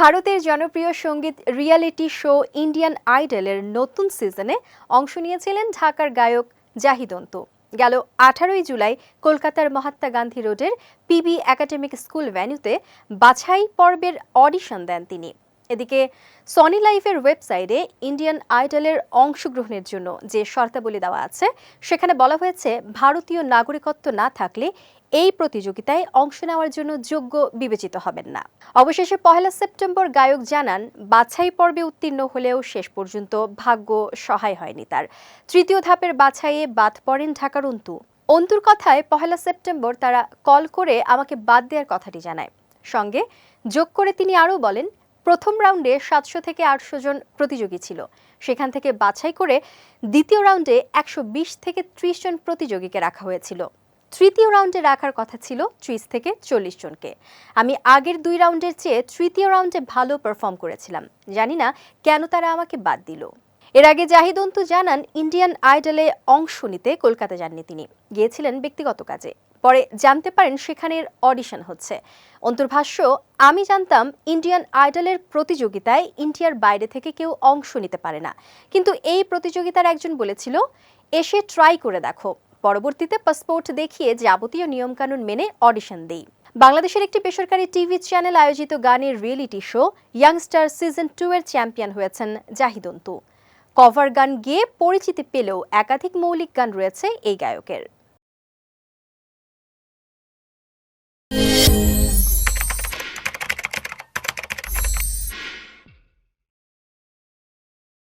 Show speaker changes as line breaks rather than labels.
ভারতের জনপ্রিয় সংগীত রিয়ালিটি শো ইন্ডিয়ান আইডলের নতুন সিজনে অংশ নিয়েছিলেন ঢাকার গায়ক জাহিদন্ত গেল আঠারোই জুলাই কলকাতার মহাত্মা গান্ধী রোডের পিবি একাডেমিক স্কুল ভ্যানুতে বাছাই পর্বের অডিশন দেন তিনি। এদিকে সনি লাইফের ওয়েবসাইটে ইন্ডিয়ান আইডলের অংশগ্রহণের জন্য যে শর্তাবলী দেওয়া আছে, সেখানে বলা হয়েছে ভারতীয় নাগরিকত্ব না থাকলে এই প্রতিযোগিতায় অংশ নেওয়ার জন্য যোগ্য বিবেচিত হবেন না। অবশেষে পহেলা সেপ্টেম্বর গায়ক জানান, বাছাই পর্বে উত্তীর্ণ হলেও শেষ পর্যন্ত ভাগ্য সহায় হয়নি তার। তৃতীয় ধাপের বাছাইয়ে বাদ পড়েন ঢাকার অন্তু। অন্তুর কথায় পহেলা সেপ্টেম্বর তারা কল করে আমাকে বাদ দেওয়ার কথাটি জানায়। সঙ্গে যোগ করে তিনি আরও বলেন প্রথম রাউন্ডে সাতশো থেকে আটশো জন প্রতিযোগী ছিল। সেখান থেকে বাছাই করে দ্বিতীয় রাউন্ডে একশো বিশ থেকে ত্রিশ জন প্রতিযোগীকে রাখা হয়েছিল। তৃতীয় রাউন্ডে রাখার কথা ছিল ত্রিশ থেকে চল্লিশ জনকে। আমি আগের দুই রাউন্ডের চেয়ে তৃতীয় রাউন্ডে ভালো পারফর্ম করেছিলাম। জানি না কেন তারা আমাকে বাদ দিল। এর আগে জাহিদ অন্তু জানান, ইন্ডিয়ান আইডলে অংশ নিতে কলকাতা যাননি তিনি। গিয়েছিলেন ব্যক্তিগত কাজে। পরে জানতে পারেন সেখানের অডিশন হচ্ছে। অন্তর্ভাষ্য, আমি জানতাম ইন্ডিয়ান আইডলের প্রতিযোগিতায় ইন্ডিয়ার বাইরে থেকে কেউ অংশ নিতে পারে না। কিন্তু এই প্রতিযোগিতার একজন বলেছিল, এসে ট্রাই করে দেখো। পরবর্তীতে পাসপোর্ট দেখিয়ে যাবতীয় নিয়মকানুন মেনে অডিশন দেই। বাংলাদেশের একটি বেসরকারি টিভি চ্যানেল আয়োজিত গানের reality show youngster season two এর চ্যাম্পিয়ন হয়েছেন জাহিদন্তু কভার গান গেয়ে পরিচিতি পেলেও একাধিক মৌলিক গান রয়েছে এই গায়কের।